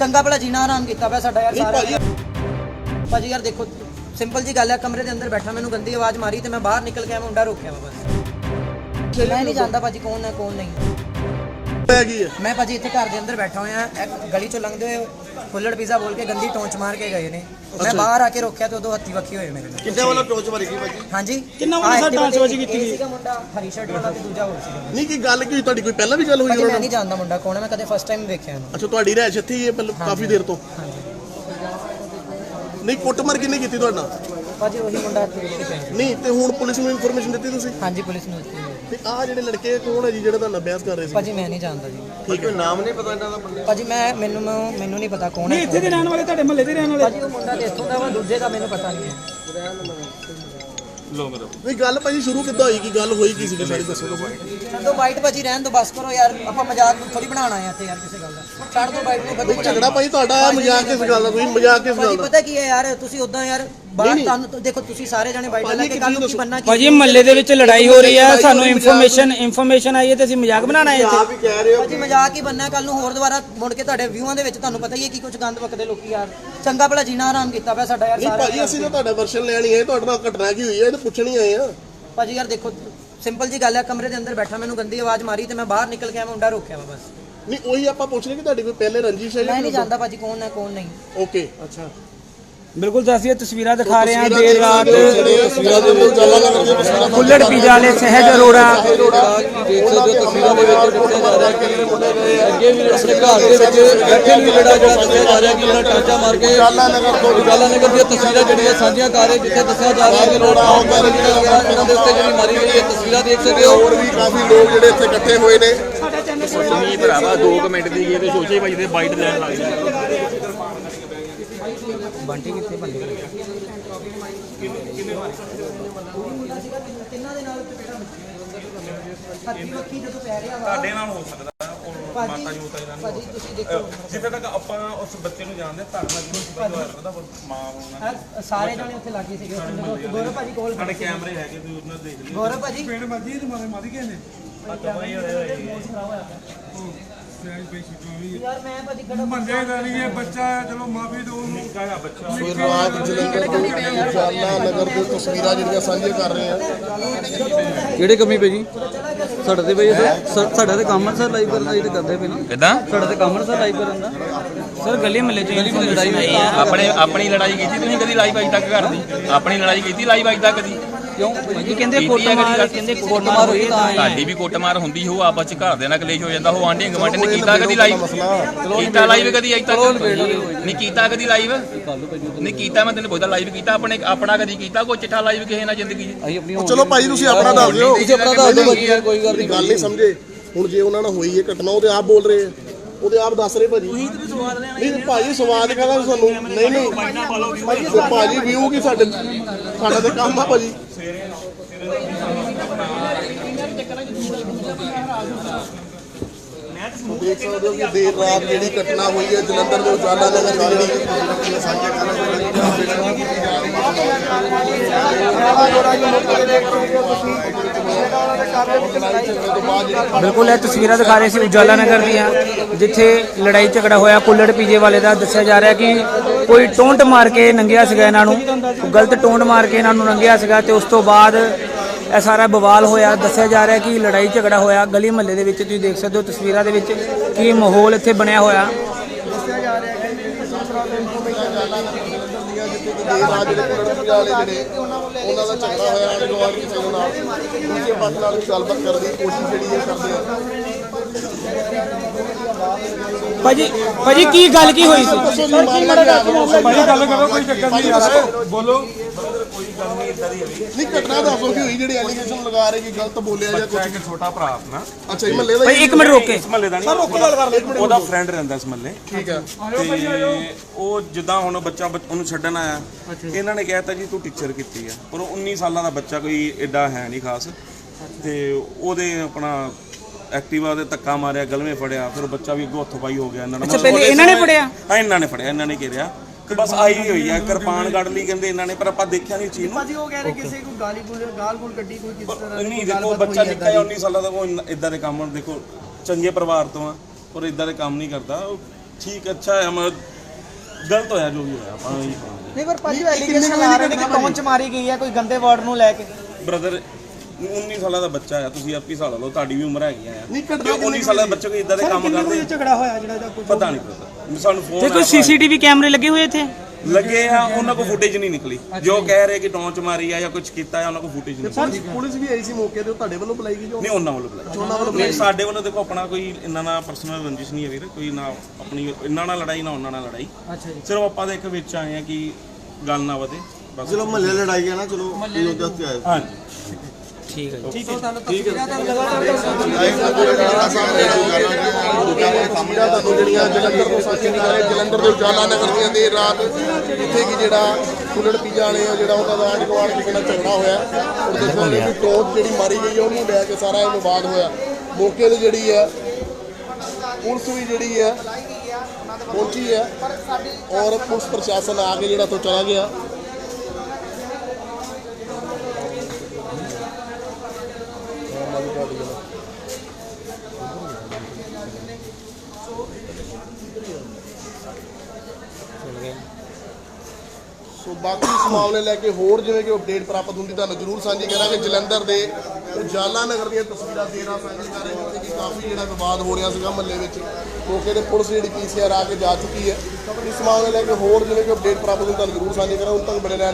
ਚੰਗਾ ਭਲਾ ਜੀਣਾ ਆਰਾਮ ਕੀਤਾ ਪਿਆ ਸਾਡਾ ਯਾਰ ਸਾਰਾ। ਭਾਜੀ ਭਾਜੀ ਯਾਰ ਦੇਖੋ ਸਿੰਪਲ ਜੀ ਗੱਲ ਹੈ ਕਮਰੇ ਦੇ ਅੰਦਰ ਬੈਠਾ ਮੈਨੂੰ ਗੰਦੀ ਆਵਾਜ਼ ਮਾਰੀ ਤੇ ਮੈਂ ਬਾਹਰ ਨਿਕਲ ਕੇ ਆ ਮੁੰਡਾ ਰੋਕਿਆ ਵਾ ਬਸ। ਮੈਂ ਨਹੀਂ ਜਾਣਦਾ ਭਾਜੀ ਕੌਣ ਹੈ ਕੌਣ ਨਹੀਂ। ਪੈ ਗਈ ਹੈ। ਮੈਂ ਭਾਜੀ ਇੱਥੇ ਘਰ ਦੇ ਅੰਦਰ ਬੈਠਾ ਹੋਇਆ ਇੱਕ ਗਲੀ ਚੋਂ ਲੰਘਦੇ ਹੋਏ ਫੁੱਲੜ ਪੀਜ਼ਾ ਬੋਲ ਕੇ ਗੰਦੀ ਟੋਂਚ ਮਾਰ ਕੇ ਗਏ ਨੇ। ਮੈਂ ਬਾਹਰ ਆ ਕੇ ਰੋਕਿਆ ਤੇ ਉਦੋਂ ਹੱਥੀ ਵੱਖੀ ਹੋਏ ਮੇਰੇ ਨਾਲ। ਕਿੰਨੇ ਵੱਲੋਂ ਟੋਚ ਮਾਰੀ ਗਈ ਭਾਜੀ? ਹਾਂਜੀ। ਕਿੰਨਾ ਵੱਡਾ ਆਹ ਟਾਂਚ ਵੱਜ ਕੀਤੀ ਗਈ? ਸੀਗਾ ਮੁੰਡਾ ਹਰੀ ਸ਼ਰਟ ਵਾਲਾ ਤੇ ਦੂਜਾ ਹੋਰ ਸੀਗਾ। ਨਹੀਂ ਕੀ ਗੱਲ ਕੀ ਹੋਈ? ਤੁਹਾਡੀ ਕੋਈ ਪਹਿਲਾਂ ਵੀ ਗੱਲ ਹੋਈ ਭਾਜੀ ਉਹਨਾਂ ਮੈਂ ਨਾਲ ਨਹੀਂ ਜਾਣਦਾ ਮੁੰਡਾ ਕੌਣ ਹੈ ਮੈਂ ਕਦੇ ਫਸਟ ਟਾਈਮ ਵੇਖਿਆ ਇਹਨੂੰ। ਅੱਛਾ ਤੁਹਾਡੀ ਰਹਿਸ਼ ਇੱਥੇ ਹੀ ਹੈ ਪਹਿਲਾਂ ਕਾਫੀ ਦੇਰ ਤੋਂ? ਨਹੀਂ ਕੁੱਟਮਾਰ ਕਿੰਨੇ ਕੀਤੀ ਤੁਹਾਡਾ ਭਾਜੀ ਉਹੀ ਮੁੰਡਾ ਇੱਥੇ। ਨਹੀਂ ਤੇ ਹੁਣ ਪੁਲਿਸ ਨੂੰ ਇਨਫੋਰਮੇਸ਼ਨ ਦਿੱਤੀ ਤੁਸੀਂ? ਹਾਂਜੀ ਪੁਲਿਸ ਨੂੰ ਦਿੱਤੀ। ਹੈ। ਤੇ ਆਹ ਜਿਹੜੇ ਲੜਕੇ ਕੌਣ ਹੈ ਜੀ ਜਿਹੜੇ ਤੁਹਾਨੂੰ ਅਭਿਆਸ ਕਰ ਰਹੇ ਸੀ? ਭਾਜੀ ਮੈਂ ਨਹੀਂ ਜਾਣਦਾ ਜੀ। ਠੀਕ ਹੈ ਨਾਮ ਨਹੀਂ ਪਤਾ ਇਹਨਾਂ ਦਾ ਬੰਦੇ ਭਾਜੀ ਮੈਂ ਮੈਨੂੰ ਮੈਨੂੰ ਨਹੀਂ ਪਤਾ ਕੌਣ ਨਹੀਂ ਹੈ ਇੱਥੇ ਦੇ ਰਹਿਣ ਵਾਲੇ ਤੁਹਾਡੇ ਮਹੱਲੇ ਦੇ ਰਹਿਣ ਵਾਲੇ। ਭਾਜੀ ਉਹ ਮੁੰਡਾ ਤੇ ਇੱਥੋਂ ਦਾ ਵਾ ਦੂਜੇ ਦਾ ਮੈਨੂੰ ਪਤਾ ਨਹੀਂ ਹੈ। ਨਹੀਂ ਗੱਲ ਭਾਜੀ ਸ਼ੁਰੂ ਕਿੱਦਾਂ ਹੋਈ? ਕੀ ਗੱਲ ਹੋਈ ਕੀ ਸੀ ਸਾਰੀ ਦੱਸੋ। ਛੱਡੋ ਬਾਈਟ ਭਾਜੀ ਰਹਿਣ ਦੋ ਬਸ ਕਰੋ ਯਾਰ। ਆਪਾਂ ਮਜ਼ਾਕ ਥੋੜੀ ਬਣਾਉਣਾ ਹੈ ਇੱਥੇ ਯਾਰ ਕਿਸੇ ਗੱਲ ਦਾ। ਛੱਡ ਦੋ ਬਾਈਟ ਨੂੰ ਖਤਮ ਝਗੜਾ ਭਾਜੀ ਤੁਹਾਡਾ ਮਜ਼ਾਕ ਕਿਸ ਗੱਲ ਦਾ ਤੁਸੀਂ ਮਜ਼ਾਕ ਕਿਸ ਗੱਲ ਭਾਜੀ ਦਾ। ਪਤਾ ਕੀ ਹੈ ਯਾਰ ਤੁਸੀਂ ਉਦਾਂ ਯਾਰ ਬਾਹਰ ਤੁਹਾਨੂੰ ਦੇਖੋ ਤੁਸੀਂ ਸਾਰੇ ਜਣੇ ਬਾਈਟ ਲੈ ਕੇ ਕੱਲ ਨੂੰ ਕੀ ਬੰਨਾ ਕੀ ਭਾਜੀ ਮਹੱਲੇ ਦੇ ਵਿੱਚ ਲੜਾਈ ਹੋ ਰਹੀ ਹੈ ਸਾਨੂੰ ਇਨਫੋਰਮੇਸ਼ਨ ਇਨਫੋਰਮੇਸ਼ਨ ਆਈ ਹੈ ਤੇ ਅਸੀਂ ਮਜ਼ਾਕ ਬਣਾਉਣਾ ਹੈ ਇੱਥੇ। ਆਪ ਹੀ ਕਹਿ ਰਹੇ ਹੋ ਭਾਜੀ ਮਜ਼ਾਕ ਹੀ ਬੰਨਾ ਕੱਲ ਨੂੰ ਹੋਰ ਦੁਬਾਰਾ ਮੁੜ ਕੇ ਤੁਹਾਡੇ ਵਿਊਆਂ ਦੇ ਵਿੱਚ ਤੁਹਾਨੂੰ ਪਤਾ ਹੀ ਹੈ ਕੀ ਕੁਝ ਗੰਦ ਵਕਦੇ ਲੋਕੀ ਯਾਰ। ਚੰਗਾ ਭਲਾ ਜੀਣਾ ਆਰਾਮ ਕੀਤਾ ਪਿਆ ਸਾਡਾ ਯਾਰ ਨਹੀਂ ਸਾਰਾ ਭਾਜੀ ਅਸੀਂ ਤਾਂ ਤੁਹਾਡਾ ਵਰਸ਼ਨ ਲੈਣੀ ਹੈ ਤੁਹਾਡੇ ਨਾਲ ਘਟਨਾ ਕੀ ਹੋਈ ਹੈ ਇਹ ਤਾਂ ਪੁੱਛਣੀ ਆਏ ਆ। ਭਾਜੀ ਯਾਰ ਦੇਖੋ ਸਿੰਪਲ ਜੀ ਗੱਲ ਹੈ ਕਮਰੇ ਦੇ ਅੰਦਰ ਬੈਠਾ ਮੈਨੂੰ ਗੰਦੀ ਆਵਾਜ਼ ਮਾਰੀ ਤੇ ਮੈਂ ਬਾਹਰ ਨਿਕਲ ਕੇ ਆ ਮੁੰਡਾ ਰੋਕਿਆ ਵਾ ਬਸ। ਨਹੀਂ ਉਹੀ ਆਪਾਂ ਪੁੱਛ ਰਹੇ ਕਿ ਤੁਹਾਡੀ ਕੋਈ ਪਹਿਲੇ ਰੰਜਿਸ਼ ਹੈ ਮੈਂ ਨਹੀਂ ਜਾਣਦਾ ਭਾਜੀ ਕੌਣ ਹੈ ਕੌਣ ਨਹੀਂ। ਓਕੇ ਅੱਛਾ। ਬਿਲਕੁਲ ਇਹ ਤਸਵੀਰਾਂ ਦਿਖਾ ਰਹੇ ਹਾਂ ਦੇਰ ਰਾਤ ਤਸਵੀਰਾਂ ਦੇ ਵਿੱਚ ਦੀਆਂ ਤਸਵੀਰਾਂ ਕੁੱਲੜ ਪੀਜ਼ਾ ਵਾਲੇ ਸਹਿਜ ਅਰੋੜਾ ਦੇਖ ਸਕਦੇ ਹੋ ਤਸਵੀਰਾਂ ਦੇ ਵਿੱਚ ਦੱਸਿਆ ਜਾ ਰਿਹਾ ਕਿ ਅੱਗੇ ਵੀ ਆਪਣੇ ਘਰ ਦੇ ਵਿੱਚ ਬੈਠੇ ਨੂੰ ਜਿਹੜਾ ਜਿਹੜਾ ਦੱਸਿਆ ਜਾ ਰਿਹਾ ਕਿ ਜਿਹੜਾ ਟਾਂਚਾ ਮਾਰ ਕੇ ਉਜਾਲਾ ਨਗਰ ਤੋਂ ਉਜਾਲਾ ਨਗਰ ਦੀਆਂ ਤਸਵੀਰਾਂ ਜਿਹੜੀਆਂ ਸਾਂਝੀਆਂ ਕਰ ਰਹੇ ਜਿੱਥੇ ਦੱਸਿਆ ਜਾ ਰਿਹਾ ਕਿ ਲੋਕ ਟਾਂਚਾ ਜਿਹੜਾ ਹੈਗਾ ਇਹਨਾਂ ਦੇ ਉੱਤੇ ਜਿਹੜੀ ਮਾਰੀ ਗਈ ਹੈ ਤਸਵੀਰਾਂ ਦੇਖ ਸਕਦੇ ਹੋ ਹੋਰ ਵੀ ਕਾਫੀ ਲੋਕ ਜਿਹੜੇ ਇੱਥੇ ਇਕੱਠੇ ਹੋਏ ਨੇ। ਨਹੀਂ ਭਰਾਵਾ 2 ਮਿੰਟ ਦੀ ਗਈ ਤੇ ਸੋਚੇ ਭਾਈ ਤੇ ਬਾਈਟ ਲੈਣ ਲੱਗ ਗਿਆ। ਬੰਟੀ ਕਿੱਥੇ ਬੰਦੇ ਤਿੰਨਾਂ ਦੇ ਨਾਲ ਚਪੇੜਾ ਹੱਥੀ ਵੱਖੀ ਜਦੋਂ ਪੈ ਰਿਹਾ ਵਾ ਤੁਹਾਡੇ ਨਾਲ ਹੋ ਸਕਦਾ ਉਹ ਭਾਜੀ ਮਾਤਾ ਜੀ ਉਤਾਈ ਨਾਲ ਭਾਜੀ ਤੁਸੀਂ ਦੇਖੋ। ਜਿੱਥੇ ਤੱਕ ਆਪਾਂ ਉਸ ਬੱਚੇ ਨੂੰ ਜਾਣਦੇ ਧਰਮ ਜਿਹਨੂੰ ਸਿੱਧਾ ਹੋਇਆ ਸਕਦਾ ਪਰ ਮਾਂ ਹੋਣਾ ਆਹ ਸਾਰੇ ਜਣੇ ਉੱਥੇ ਲੱਗੇ ਸੀਗੇ। ਜਦੋਂ ਗੌਰਵ ਭਾਜੀ ਕੋਲ ਸਾਡੇ ਕੈਮਰੇ ਹੈਗੇ ਤੁਸੀਂ ਉਹਨਾਂ ਨੂੰ ਦੇਖ ਲਿਓ। ਗੌਰਵ ਭਾਜੀ? ਯਾਰ ਮੈਂ ਭਾਜੀ ਖੜਾ ਮੰਦੇ ਦਾ ਨਹੀਂ ਇਹ ਬੱਚਾ ਹੈ ਚਲੋ ਮਾਫੀ ਦਿਓ ਉਹਨੂੰ। ਕਾਇਆ ਬੱਚਾ। ਸ਼ੁਰੂਆਤ ਜਲੰਧਰ ਤੋਂ ਉਜਾਲਾ ਨਗਰ ਦੀਆਂ ਤਸਵੀਰਾਂ ਜਿਹੜੀਆਂ ਸਾਂਝੀਆਂ ਕਰ ਰਹੇ ਆ ਕਿਹੜੇ ਕਮੀ ਪਈ ਜੀ? ਸਾਡਾ ਤੇ ਬਈ ਸਰ ਸਾਡਾ ਤੇ ਕੰਮ ਹੈ ਸਰ ਲਾਈਵ ਕਰਨਾ ਇਹ ਤੇ ਕਰਦੇ ਪਏ ਨਾ। ਕਿਦਾਂ? ਸਾਡਾ ਤੇ ਕੰਮ ਹੈ ਸਰ ਲਾਈਵ ਕਰਨ ਦਾ। ਸਰ ਗਲੀ ਮਹੱਲੇ ਚ ਗਲੀ ਵਿੱਚ ਲੜਾਈ ਹੋਈ ਆਪਣੇ ਆਪਣੀ ਲੜਾਈ ਕੀਤੀ ਤੁਸੀਂ ਕਦੀ ਲਾਈਵ ਅਜ ਤੱਕ ਘਰ ਦੀ? ਆਪਣੀ ਲੜਾਈ ਕੀਤੀ ਲਾਈਵ ਅਜ ਤੱਕ ਕਦੀ? ਕਿਉਂ? ਭਾਜੀ ਕਹਿੰਦੇ ਹੈ ਕੁੱਟਮਾਰ ਮਾਰ ਹੋਈ ਤਾਂ ਤੁਹਾਡੀ ਵੀ ਕੁੱਟਮਾਰ ਹੁੰਦੀ ਹੋ ਆਪਸ ਚ ਘਰ ਦੇ ਨਾਲ ਕਲੇਸ਼ ਹੋ ਜਾਂਦਾ ਉਹ ਆਂਢੀ ਗਵਾਂਢੀ ਨੇ ਕੀਤਾ ਕਦੀ ਲਾਈਵ ਕੀਤਾ ਲਾਈਵ ਕਦੀ ਅਜ ਤੱਕ? ਨਹੀਂ ਕੀਤਾ ਕਦੀ ਲਾਈਵ ਨਹੀਂ ਕੀਤਾ ਮੈਂ ਤੈਨੂੰ ਪੁੱਛਦਾ ਲਾਈਵ ਕੀਤਾ ਆਪਣੇ ਆਪਣਾ ਕਦੀ ਕੀਤਾ ਕੋਈ ਚਿੱਠਾ ਲਾਈਵ ਕਿਸੇ ਨਾਲ ਜ਼ਿੰਦਗੀ 'ਚ? ਚਲੋ ਭਾਈ ਤੁਸੀਂ ਆਪਣਾ ਦੱਸ ਦਿਓ। ਤੁਸੀਂ ਆਪਣਾ ਦੱਸ ਦਿਓ ਕੋਈ ਗੱਲ ਨਹੀਂ। ਸਮਝੇ। ਹੁਣ ਜੇ ਉਹਨਾਂ ਨਾਲ ਹੋਈ ਹੈ ਘਟਨਾ ਉਹਦੇ ਆਪ ਬੋਲ ਰਹੇ ਆ। ਉਹਦੇ ਆਪ ਦੱਸ ਰਹੇ ਭਾਜੀ। ਤੁਸੀਂ ਤੇ ਸਵਾਦ ਲੈਣਾ ਨਹੀਂ ਭਾਜੀ ਸਵਾਦ ਕਹਦਾ ਸਾਨੂੰ। ਨਹੀਂ ਨਹੀਂ। ਭਾਜੀ ਭਾਜੀ ਵਿਊ ਕੀ ਸਾਡੇ ਸਾਡਾ ਤੇ ਕੰਮ ਆ ਭਾਜੀ। ਦੇਖ ਸਕਦੇ ਹੋ ਕਿ ਦੇਰ ਰਾਤ ਜਿਹੜੀ ਘਟਨਾ ਹੋਈ ਹੈ ਜਲੰਧਰ ਦੇ ਉਜਾਲਾ ਨਗਰ ਦੀ ਜਿਹੜੀ ਸਾਂਝਾ ਕਰਨ ਬਿਲਕੁਲ, ਇਹ ਤਸਵੀਰਾਂ ਦਿਖਾ ਰਹੇ ਸੀ ਉਜਾਲਾ ਨਗਰ ਦੀਆਂ, ਜਿੱਥੇ ਲੜਾਈ ਝਗੜਾ ਹੋਇਆ। ਕੁੱਲੜ ਪੀਜੇ ਵਾਲੇ ਦਾ ਦੱਸਿਆ ਜਾ ਰਿਹਾ ਕਿ ਕੋਈ ਟੋਂਟ ਮਾਰ ਕੇ ਨੰਗਿਆ ਸੀਗਾ ਇਹਨਾਂ ਨੂੰ, ਗਲਤ ਟੋਂਟ ਮਾਰ ਕੇ ਇਹਨਾਂ ਨੂੰ ਨੰਗਿਆ ਸੀਗਾ ਤੇ ਉਸ ਤੋਂ ਬਾਅਦ ਇਹ ਸਾਰਾ ਬਵਾਲ ਹੋਇਆ। ਦੱਸਿਆ ਜਾ ਰਿਹਾ ਕਿ ਲੜਾਈ ਝਗੜਾ ਹੋਇਆ, ਗਲੀ ਮਹੱਲੇ ਦੇ ਵਿੱਚ, ਤੁਸੀਂ ਦੇਖ ਸਕਦੇ ਹੋ ਤਸਵੀਰਾਂ ਦੇ ਵਿੱਚ ਕੀ ਮਾਹੌਲ ਇੱਥੇ ਬਣਿਆ ਹੋਇਆ। ਦੇਰ ਰਾਤ ਜਿਹੜੇ ਵਾਲੇ ਜਿਹੜੇ ਉਹਨਾਂ ਦਾ ਝਗੜਾ ਹੋਇਆ ਆਂਢ ਗੁਆਂਢ ਦੇ ਨਾਲ ਦੂਜੇ ਪੱਖ ਨਾਲ ਗੱਲਬਾਤ ਕਰਨ ਦੀ ਕੋਸ਼ਿਸ਼ ਜਿਹੜੀ ਹੈ ਕਰਦੇ ਆ। ਭਾਜੀ ਭਾਜੀ ਕੀ ਗੱਲ ਕੀ ਹੋਈ ਸੀ? ਮਾਮਲਾ ਹੈ ਭਾਈ ਗੱਲ ਕਰੋ ਕੋਈ ਚੱਕਰ ਨਹੀਂ ਯਾਰ। ਬੋਲੋ। ਨਹੀਂ ਘਟਨਾ ਦੱਸੋ ਕਿ ਹੋਈ ਜਿਹੜੀ ਐਲੀਗੇਸ਼ਨ ਲਗਾ ਰਹੇ ਕਿ ਗਲਤ ਬੋਲਿਆ ਜਾਂ ਕੁਝ ਇੱਕ ਛੋਟਾ ਭਰਾ ਆਪਣਾ। ਅੱਛਾ ਇਹ ਮਹੱਲੇ ਦਾ ਭਾਈ ਇੱਕ ਮਿੰਟ ਰੋਕ ਕੇ। ਇਸ ਮਹੱਲੇ ਦਾ ਨਹੀਂ। ਉਹਦਾ ਫਰੈਂਡ ਰਹਿੰਦਾ ਇਸ ਮਹੱਲੇ। ਠੀਕ ਹੈ। ਤੇ ਉਹ ਜਿੱਦਾਂ ਹੁਣ ਬੱਚਾ ਬੱਚ- ਉਹਨੂੰ ਛੱਡਣ ਆਇਆ। ਇਹਨਾਂ ਨੇ ਕਹਿਤਾ ਜੀ ਤੂੰ ਟੀਚਰ ਕੀਤੀ ਆ। ਪਰ ਉਹ 19 ਸਾਲਾਂ ਦਾ ਬੱਚਾ ਕੋਈ ਐਡਾ ਹੈ ਨਹੀਂ ਖਾਸ। ਤੇ ਉਹਦੇ ਆਪਣਾ ਐਕਟਿਵਾ ਦੇ ਧੱਕਾ ਮਾਰਿਆ ਗਲਵੇਂ ਫੜਿਆ। ਫਿਰ ਬੱਚਾ ਵੀ ਅੱਗੋਂ ਹੱਥੋਂ ਪਾਈ ਹੋ ਗਿਆ। ਇਹਨਾਂ ਨਾਲ ਅੱਛਾ, ਪਹਿਲੇ ਇਹਨਾਂ ਨੇ ਫੜਿਆ? ਹਾਂ ਇਹਨਾਂ ਨੇ ਫੜਿਆ। ਇਹਨਾਂ ਨੇ ਘੇਰਿਆ। ਤੇ ਬਸ ਆਈ ਹੋਈ ਆ ਕਿਰਪਾਨ ਕੱਢ ਲਈ ਕਹਿੰਦੇ ਇਹਨਾਂ ਨੇ ਪਰ ਆਪਾਂ ਦੇਖਿਆ ਨਹੀਂ ਚੀਜ਼ ਨੂੰ। ਉਹ ਕਹਿ ਰਹੇ ਕਿਸੇ ਕੋਈ ਗਾਲੀ ਗੁਲ ਗਾਲ ਗੁਲ ਕੱਢੀ ਕੋਈ ਕਿਸ ਤਰ੍ਹਾਂ ਨਹੀਂ ਦੇਖੋ ਬੱਚਾ ਨਿੱਕਾ ਜਿਹਾ 19 ਸਾਲਾਂ ਦਾ ਉਹ ਇਦਾਂ ਦੇ ਕੰਮ ਦੇਖੋ ਚੰਗੇ ਪਰਿਵਾਰ ਤੋਂ ਆ ਪਰ ਇਦਾਂ ਦੇ ਕੰਮ ਨਹੀਂ ਕਰਦਾ। ਉਹ ਠੀਕ ਅੱਛਾ ਹੈ ਮੈਂ ਗਲਤ ਹੋਇਆ ਜੋ ਵੀ ਹੋਇਆ ਆਪਾਂ ਨਹੀਂ ਪਰ ਭਾਜੀ ਐਲੀਗੇਸ਼ਨ ਆ ਰਹੇ ਨੇ ਕਿ ਪਹੁੰਚ ਮਾਰੀ ਗਈ ਹੈ ਕੋਈ ਗੰਦੇ ਵਰਡ ਨੂੰ ਲੈ ਕੇ। ਬ੍ਰਦਰ 19 ਸਾਲਾਂ ਦਾ ਬੱਚਾ ਆ ਤੁਸੀਂ ਆਪੀ ਹਿਸਾਬ ਲਾ ਲਓ ਤੁਹਾਡੀ ਵੀ ਉਮਰ ਹੈਗੀ ਆ ਨਹੀਂ, ਘਟਨਾ ਤੇ 19 ਸਾਲਾਂ ਦਾ ਬੱਚਾ ਕੋਈ ਇਦਾਂ ਦੇ ਕੰਮ ਕਰਦੇ? ਝਗੜਾ ਹੋਇਆ ਜਿਹੜਾ ਇਹਦਾ? ਕੁਝ ਪਤਾ ਨਹੀਂ ਪਤਾ। ਸਾਨੂੰ ਫੋਨ ਤੇ ਕੋਈ। ਸੀਸੀਟੀਵੀ ਕੈਮਰੇ ਲੱਗੇ ਹੋਏ ਇੱਥੇ। ਲੱਗੇ ਆ ਉਹਨਾਂ ਕੋਲ ਫੁਟੇਜ ਨਹੀਂ ਨਿਕਲੀ। ਜੋ ਕਹਿ ਰਹੇ ਕਿ ਟੌਂਚ ਮਾਰੀ ਆ ਜਾਂ ਕੁਝ ਕੀਤਾ ਆ ਉਹਨਾਂ ਕੋਲ ਫੁਟੇਜ ਨਹੀਂ ਪੁਲਿਸ ਪੁਲਿਸ ਵੀ ਆਈ ਸੀ ਮੌਕੇ ਤੇ ਉਹ ਤੁਹਾਡੇ ਵੱਲੋਂ ਬੁਲਾਈ ਗਈ ਜੋ ਨਹੀਂ ਉਹਨਾਂ ਵੱਲੋਂ ਬੁਲਾਇਆ ਨਹੀਂ ਸਾਡੇ ਵੱਲੋਂ ਦੇਖੋ ਆਪਣਾ ਕੋਈ ਇੰਨਾ ਨਾ ਪਰਸਨਲ ਰੰਜਿਸ਼ ਨਹੀਂ ਹੈ ਵੀਰ ਕੋਈ ਨਾ ਆਪਣੀ ਇੰਨਾ ਨਾਲ ਲੜਾਈ ਨਾ ਉਹਨਾਂ ਨਾਲ ਲੜਾਈ। ਅੱਛਾ ਜੀ। ਸਿਰਫ ਆਪਾਂ ਦੇ ਇੱਕ ਵਿੱਚ ਆਏ ਆ ਕਿ ਗੱਲ ਨਾ ਵਧੇ ਬਸ। ਚਲੋ ਮਹੱਲੇ ਲੜਾਈ ਹੈ ਨਾ ਚਲੋ ਅਯੋਧਿਆ ਤੇ ਆਏ। ਹਾਂਜੀ। ਠੀਕ ਹੈ ਜੀ। ਤਸਵੀਰਾਂ ਤੁਹਾਨੂੰ ਜਿਹੜੀਆਂ ਜਲੰਧਰ ਤੋਂ ਆ ਰਹੇ ਜਲੰਧਰ ਦੇ ਉਜਾਲਾ ਨਗਰ ਦੀਆਂ ਦੇਰ ਰਾਤ ਜਿੱਥੇ ਕਿ ਜਿਹੜਾ ਕੁੱਲੜ ਪੀਜਾ ਵਾਲੇ ਆ ਜਿਹੜਾ ਉਹਨਾਂ ਦਾ ਆਂਢ ਗੁਆਂਢ ਚ ਕਿੰਨਾ ਝਗੜਾ ਹੋਇਆ ਔਰ ਨੇ ਕਿ ਟੋਪ ਜਿਹੜੀ ਮਾਰੀ ਗਈ ਹੈ ਉਹਨੂੰ ਲੈ ਕੇ ਸਾਰਾ ਇਹ ਵਿਵਾਦ ਹੋਇਆ ਮੌਕੇ ਤੇ ਜਿਹੜੀ ਹੈ ਪੁਲਿਸ ਵੀ ਜਿਹੜੀ ਹੈ ਪਹੁੰਚੀ ਹੈ ਔਰ ਪੁਲਿਸ ਪ੍ਰਸ਼ਾਸਨ ਆ ਕੇ ਜਿਹੜਾ ਤੋਂ ਚਲਾ ਗਿਆ। ਬਾਕੀ ਇਸ ਮਾਮਲੇ ਲੈ ਕੇ ਹੋਰ ਜਿਵੇਂ ਕਿ ਅਪਡੇਟ ਪ੍ਰਾਪਤ ਹੁੰਦੀ, ਤੁਹਾਨੂੰ ਜ਼ਰੂਰ ਸਾਂਝੀ ਕਰਾਂਗੇ। ਜਲੰਧਰ ਦੇ ਉਜਾਲਾ ਨਗਰ ਦੀਆਂ ਤਸਵੀਰਾਂ ਦੇਣਾ ਸਾਂਝੀ ਕਰ ਰਹੇ ਹਾਂ ਕਿ ਕਾਫੀ ਜਿਹੜਾ ਵਿਵਾਦ ਹੋ ਰਿਹਾ ਸੀਗਾ ਮਹੱਲੇ ਵਿੱਚ। ਮੌਕੇ ਤੇ ਪੁਲਿਸ ਜਿਹੜੀ ਪੀਸੀਆਰ ਆ ਕੇ ਜਾ ਚੁੱਕੀ ਹੈ। ਇਸ ਮਾਮਲੇ ਲੈ ਕੇ ਹੋਰ ਜਿਵੇਂ ਕਿ ਅਪਡੇਟ ਪ੍ਰਾਪਤ ਹੁੰਦੀ, ਤੁਹਾਨੂੰ ਜ਼ਰੂਰ ਸਾਂਝੀ ਕਰਾਂਗੇ। ਹੁਣ ਤੱਕ ਬਣੇ ਰਹਿਣ